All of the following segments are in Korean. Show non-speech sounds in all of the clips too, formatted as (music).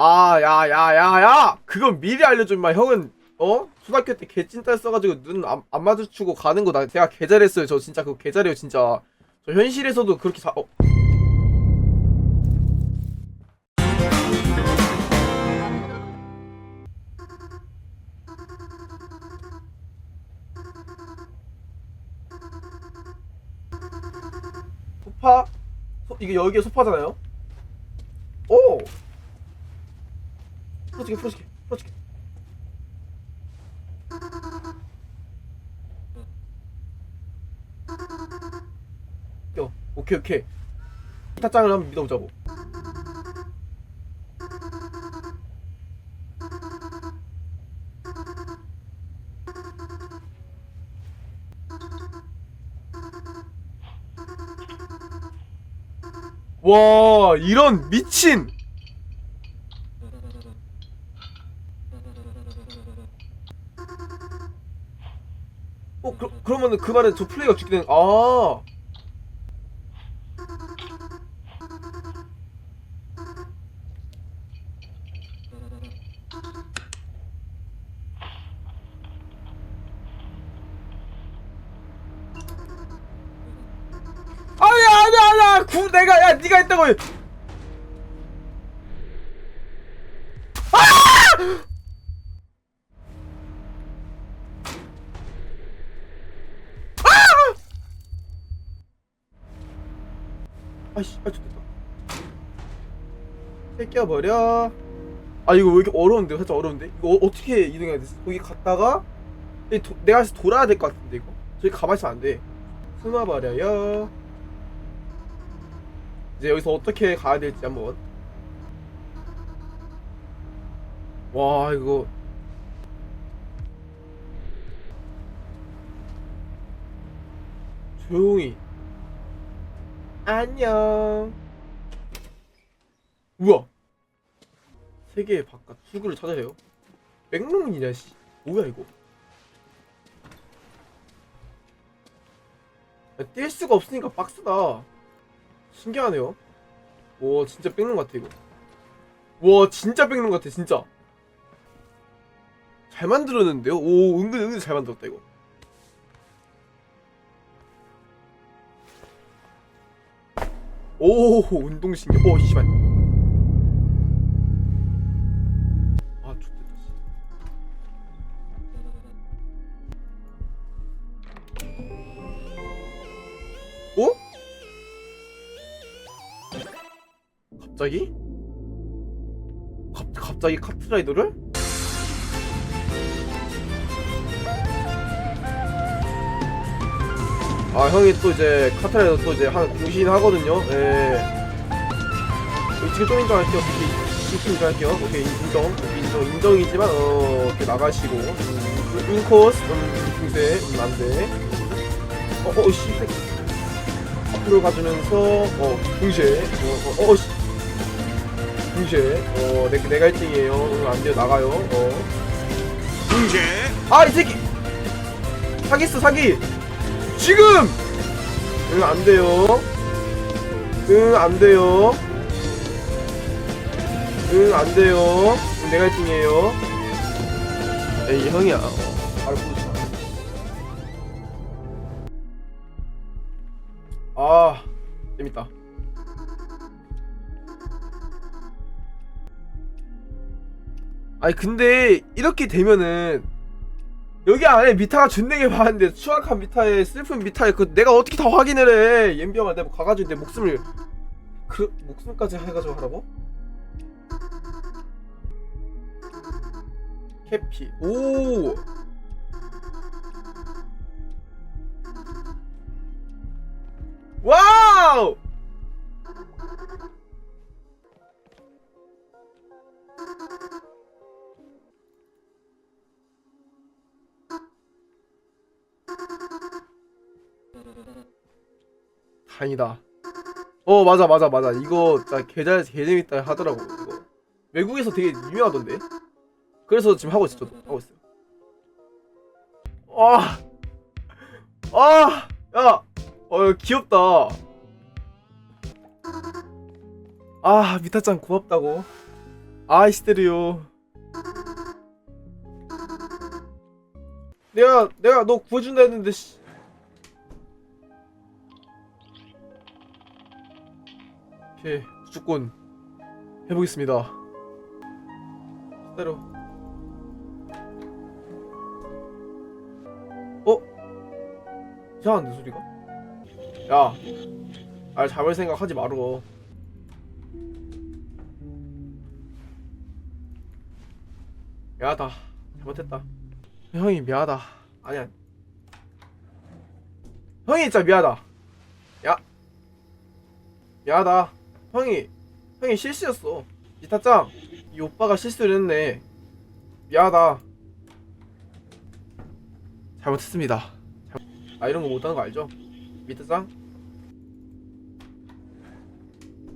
아, 야, 야, 야, 야! 그건 미리 알려줘, 임마. 형은, 어? 초등학교 때 개찐따 써가지고 눈 안 안 마주치고 가는 거 나 제가 개잘했어요. 저 진짜 그거 개잘해요, 진짜. 저 현실에서도 그렇게 자, 어. 소파? 소, 이게 여기에 소파잖아요? 오! 풀어줄게, 풀어줄게, 풀어줄게. 요, 오케이, 오케이. 타짱을 한번 믿어보자고. 와, 이런 미친! 어, 그, 그러면은 그 말은 저 플레이가 죽게 되는, 아. 아니야, 아니야, 아니야! 구, 내가, 야, 니가 했다고! 아이씨, 아, 좋겠다. 뺏겨버려. 아, 이거 왜 이렇게 어려운데? 살짝 어려운데? 이거 어, 떻게 이동해야 되지? 거기 갔다가, 이 도, 내가 다시 돌아야 될 것 같은데, 이거? 저기 가만히 있으면 안 돼. 숨어버려요. 이제 여기서 어떻게 가야 될지 한번. 와, 이거. 조용히. 안녕. 우와. 세계의 바깥 수구를 찾아내요. 맥롱이냐 씨. 뭐야 이거? 야, 뛸 수가 없으니까 박스다. 신기하네요. 와 진짜 백룸 같아 이거. 와 진짜 백룸 같아 진짜. 잘 만들었는데요? 오 은근 은근 잘 만들었다 이거. 오 운동신경 오 씨발 아 좋겠다 씨. 어? 갑자기? 갑, 갑자기 카트라이더를? 아 형이 또 이제 카타르에서 또 이제 한 공신 하거든요. 예. 지금 좀 인정 할게요. 지금 인정 할게요. 오케이 인정. 오케이, 인정 인정이지만 어 이렇게 나가시고 음, 인코스 음 중세 음 안돼. 어어 씨. 앞으로 가주면서 어 중세 어어 어, 씨. 중세 어 내, 내가 1등이에요. 응, 안 돼요 나가요. 어. 중재 아이 새끼 사기스 사기 지금! 응 안 돼요. 응 안 돼요. 응 안 돼요. 응, 내가 1등이에요. 에이 형이야. 어, 바로 부르지 아 재밌다. 아니 근데 이렇게 되면은 여기 안에 미타가 존내게 많은데 추악한 미타에 슬픈 미타에 그 내가 어떻게 다 확인을 해? 옌병아 내가 가가지고 내 목숨을 그 목숨까지 해가지고 하라고? 캐피. 오! 와우 다행이다. 어 맞아 맞아 맞아 이거 나 개잘 개재밌다 하더라고 이거 외국에서 되게 유명하던데. 그래서 지금 하고 있어 저도 하고 있어요. 아, 아, 야, 어 귀엽다. 아 미타짱 고맙다고. 아이 스테리오 내가 내가 너 구해준다 했는데 씨. 오케이 무조건 해보겠습니다 기다려 어? 이상한데 소리가? 야, 날 잡을 생각 하지 말어. 미안하다. 잘못했다. 형이 미안하다. 아니야. 형이 진짜 미안하다. 야. 미안하다. 형이, 형이 실수였어. 이타짱, 이 오빠가 실수를 했네. 미안하다. 잘못했습니다. 잘... 아, 이런 거 못하는 거 알죠? 미타짱?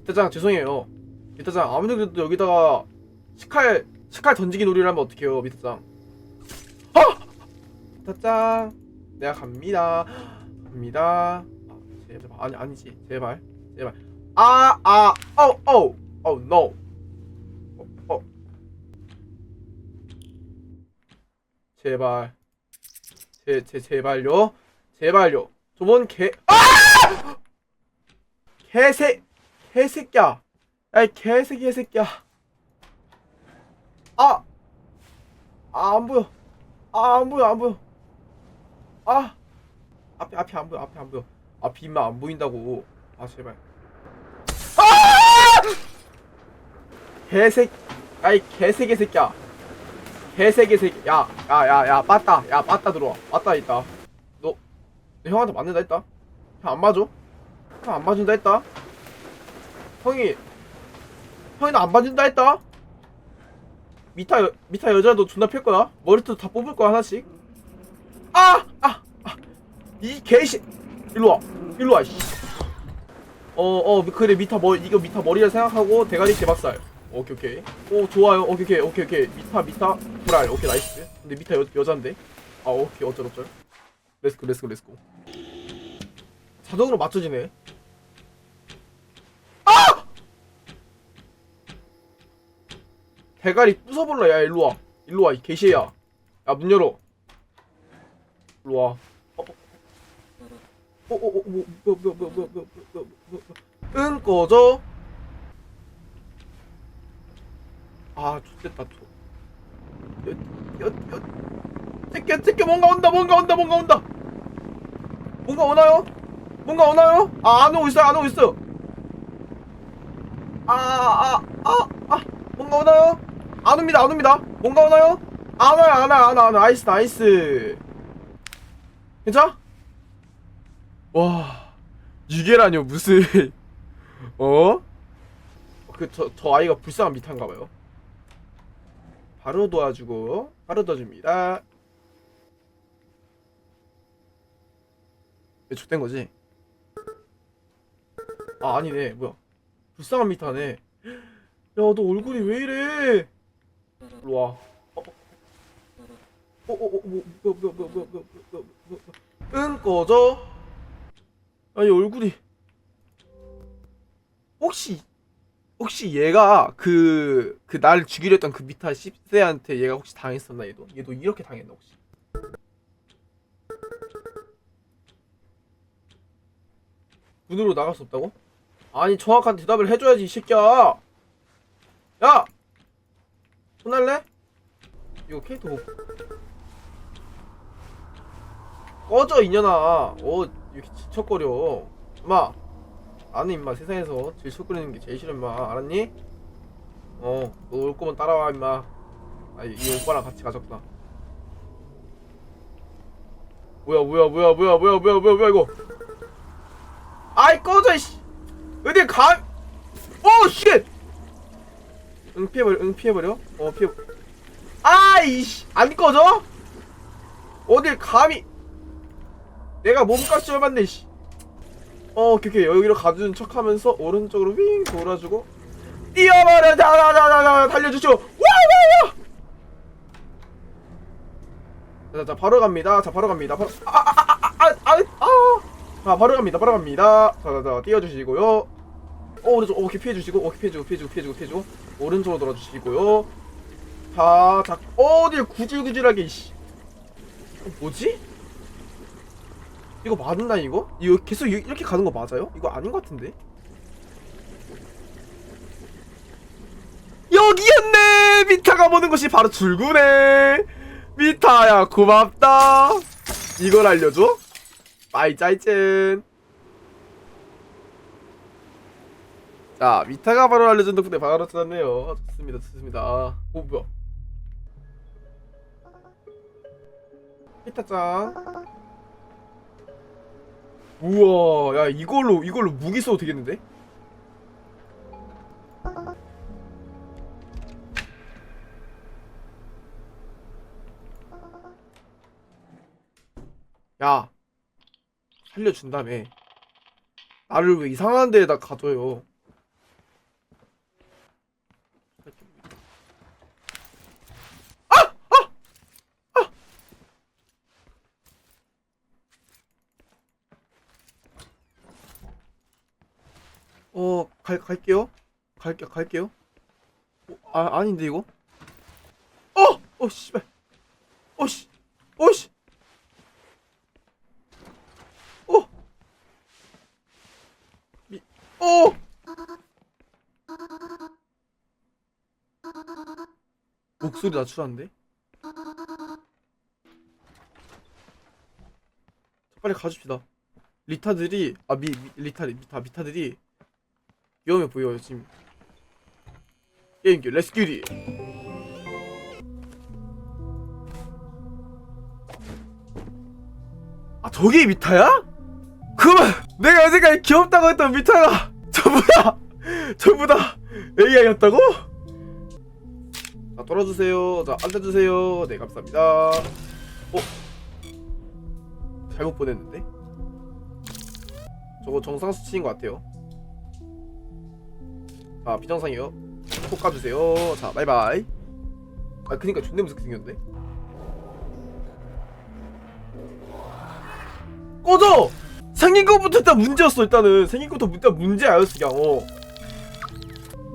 미타짱, 죄송해요. 미타짱, 아무리 그래도 여기다가 식칼, 식칼 던지기 놀이를 하면 어떡해요, 미타짱. 아! 미타짱, 내가 갑니다. 갑니다. 아, 제발, 아니, 아니지. 제발, 제발. 아, 아, 어, 어, 어, no. 어, 어. 제발. 제, 제, 제발요. 제발요. 저번 개, 아! 개새, 개새끼야. 야이 개새끼, 개새끼야. 아! 아, 안 보여. 아, 안 보여, 안 보여. 아! 앞에, 앞에 안 보여, 앞에 안 보여. 앞이 임마 안 보인다고. 아, 제발. 개새, 아이 개새끼 새끼야. 개새끼 새끼. 야, 야, 야, 야, 빠따. 야, 빠따 들어와. 빠따 있다. 너, 너 형한테 맞는다 했다. 형 안 맞아? 형안 맞는다 했다. 형이, 형이 나 안 맞는다 했다. 미타 여, 미타 여자도 존나 필 거야. 머리도 다 뽑을 거야 하나씩. 아, 아, 아, 이 개시. 일로 와, 일로 와. 씨. 어, 어, 그래 미타 머 이거 미타 머리를 생각하고 대가리 개박살. 오케이 오케이. 오 좋아요. 오케이 오케이 오케이 오케이. 미타 미타 불알. 오케이 나이스. 근데 미타 여 여잔데. 아 오케이 어쩔 어쩔. 렛츠고 렛츠고 렛츠고. 자동으로 맞춰지네. 아! 대가리 부숴볼라 야 일로 와. 일로 와 이 개시야. 야 문 열어. 일로 와. 어, 어, 어, 어, 뭐, 뭐, 뭐, 뭐, 뭐, 뭐, 뭐, 뭐, 뭐, 뭐. 응, 꺼져. 아, 좋겠다, 또. 여, 여, 여. 새끼야, 새끼야, 뭔가 온다, 뭔가 온다, 뭔가 온다. 뭔가 오나요? 뭔가 오나요? 아, 안 오고 있어요, 안 오고 있어요. 아, 아, 아, 아, 뭔가 오나요? 안 옵니다, 안 옵니다. 뭔가 오나요? 안 와요, 안 와요, 안 와요, 안 와요. 나이스, 나이스. 괜찮아? 와 이게라뇨 무슨 (laughs) 어? 그 저 저 아이가 불쌍한 미탄가봐요. 바로 도와주고 바로 도와줍니다. 왜 족된 거지? 아 아니네 뭐야 불쌍한 미타네. 야 너 얼굴이 왜 이래? 일로 와. 어, 어, 뭐, 꺼져. 아니 얼굴이 혹시 혹시 얘가 그그날 죽이려 했던 그 미타 10세한테 얘가 혹시 당했었나 얘도 얘도 이렇게 당했나 혹시 문으로 나갈 수 없다고? 아니 정확한 대답을 해줘야지 이 새끼야 야! 혼날래? 이거 캐릭터 뭐 꺼져 이년아 어 이렇게 지척거려 임마 나는 임마 세상에서 제일 척거리는 게 제일 싫어 임마. 알았니? 어 너 올 거면 따라와 임마. 아이 이 오빠랑 같이 가졌구나. 뭐야 뭐야 뭐야 뭐야 뭐야 뭐야 뭐야 뭐야 이거. 아이 꺼져 이씨. 어디 감 오, 쉣! 응 피해버려 응 피해버려? 어 피해. 아이씨. 안 꺼져? 어딜 감히. 내가 몸값이 얼만데 씨. 어 오케이 여기로 가주는 척하면서 오른쪽으로 윙 돌아주고 뛰어버려! 자자자자 달려주죠 와와와! 자자 바로 갑니다. 자 바로 갑니다. 바로 아아아아아아 자 바로 갑니다. 바로 갑니다. 자자자 뛰어주시고요. 어 오른쪽 오케이 피해주시고 오케이 피해주고 피해주고 피해주고 피해주고. 오른쪽으로 돌아주시고요. 자자 어딜 구질구질하게 이씨. 어, 뭐지? 이거 맞나 이거? 이거 계속 이- 이렇게 가는 거 맞아요? 이거 아닌 것 같은데? 여기였네! 미타가 보는 것이 바로 출구네! 미타야 고맙다! 이걸 알려줘? 빠이 짜이젠 자 미타가 바로 알려준 덕분에 바로 찾았네요 좋습니다 좋습니다 오 뭐야 미타짱 우와 야 이걸로 이걸로 무기 써도 되겠는데? 야 살려준다며 나를 왜 이상한 데에다 가둬요 어, 갈, 갈게요. 갈게, 갈게요. 어, 아, 아닌데, 이거? 어! 어, 씨발. 어, 씨. 어, 씨. 어. 미, 어! 목소리 낮추라는데? 빨리 가줍시다. 리타들이, 아, 미, 미 리타, 미타, 미타들이 위험해 보여요 지금. 게임기 레스큐리 아 저게 미타야? 그만! 내가 여태까지 귀엽다고 했던 미타가 전부 다 전부 다? AI였다고? 자 떨어주세요. 자 앉아주세요. 네 감사합니다. 어? 잘못 보냈는데? 저거 정상 수치인 것 같아요 자 비정상이요. 톡 까주세요. 자 바이바이. 아 그니까 존나 무섭게 생겼네 꺼져! 생긴 것부터 일단 문제였어 일단은. 생긴 것부터 일단 문제야였어 그냥 어.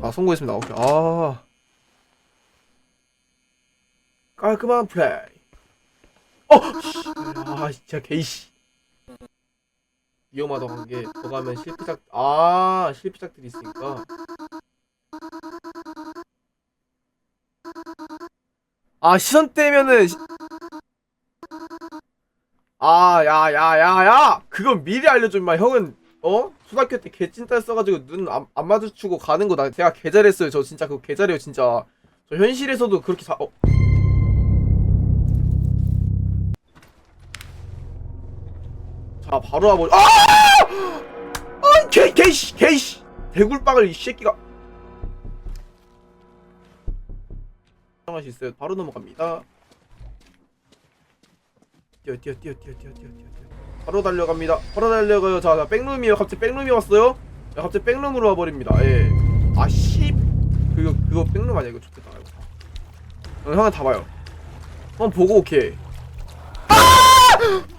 아 성공했습니다 오케이. 아. 깔끔한 플레이. 어! 아 진짜 개이씨 위험하다고 한게 더 가면 실패작 아 실패작들이 있으니까. 아 시선 떼면은 시... 아야 야 야야! 그건 미리 알려줘 임마. 형은 어? 초등학교 때 개찐따 써가지고 눈 안 안 마주치고 가는 거 나 제가 개잘했어요. 저 진짜 그거 개잘해요 진짜. 저 현실에서도 그렇게 사 어. 자 바로 와보자 아! 아! 개, 개이씨 개이씨. 대굴빵을 이 새끼가. 할수 있어요. 바로 넘어갑니다. 뛰어 뛰어 뛰어 뛰어 뛰어 뛰어 뛰어 바로 달려갑니다. 바로 달려가요. 자, 자 백룸이에요 갑자기 백룸이 왔어요? 야, 갑자기 백룸으로 와버립니다. 예. 예아씨. 그거 그거 백룸 아니야? 이거 좋겠다. 이거 어, 형은 다 봐요. 한번 보고 오케이. 아!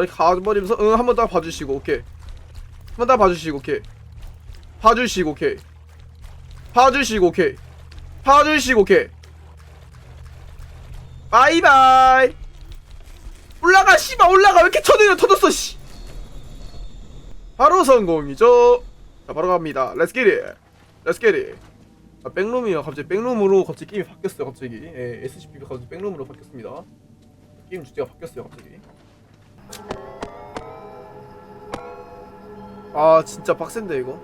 이렇게 가버리면서 응 한번더 봐주시고 오케이. 한번더 봐주시고 오케이. 봐주시고 오케이. 봐주시고 오케이. 봐주시고 오케이. 바이바이. 올라가 씨발 올라가. 왜 이렇게 쳐내려 터졌어 씨. 바로 성공이죠. 자 바로 갑니다. 렛츠 기릿 렛츠 기릿 아 백룸이요. 갑자기 백룸으로 갑자기 게임이 바뀌었어요 갑자기. 예, SCP가 갑자기 백룸으로 바뀌었습니다. 게임 주제가 바뀌었어요 갑자기 아 진짜 빡센데 이거!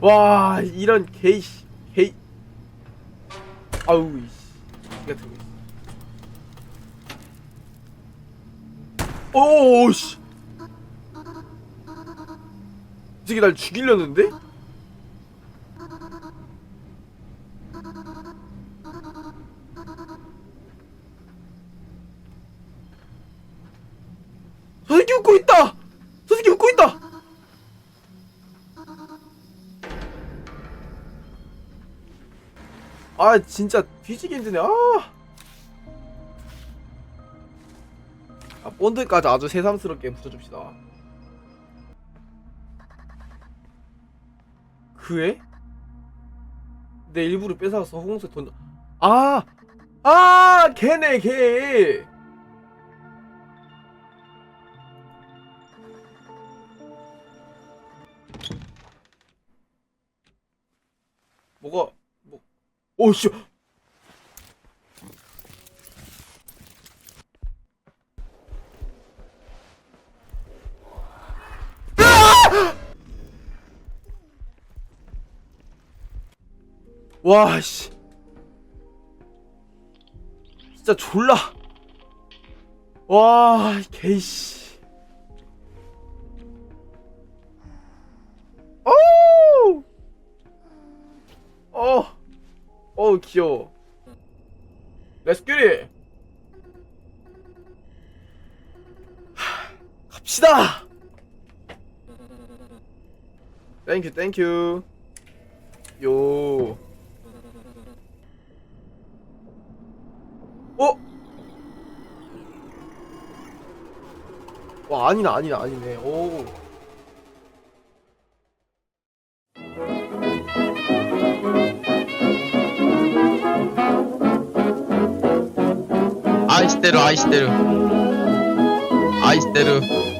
와 이런 개이씨 개이. 아우 이씨. 같은 거 오씨. 이 새끼 날 죽이려는데? 아 진짜 뒤지기 힘드네 아 본드까지 아주 새삼스럽게 붙여줍시다. 그애? 내 일부러 홍수에 던져. 아! 아! 걔네, 걔! 뭐가, 뭐, 오씨! 와, 씨. 진짜 졸라. 와, 개씨. 어우, 귀여워. 기릿! 갑시다! 땡큐, 땡큐. 요. 어? 와 아니나 아니나 아니네 오 してる愛してる。愛してる。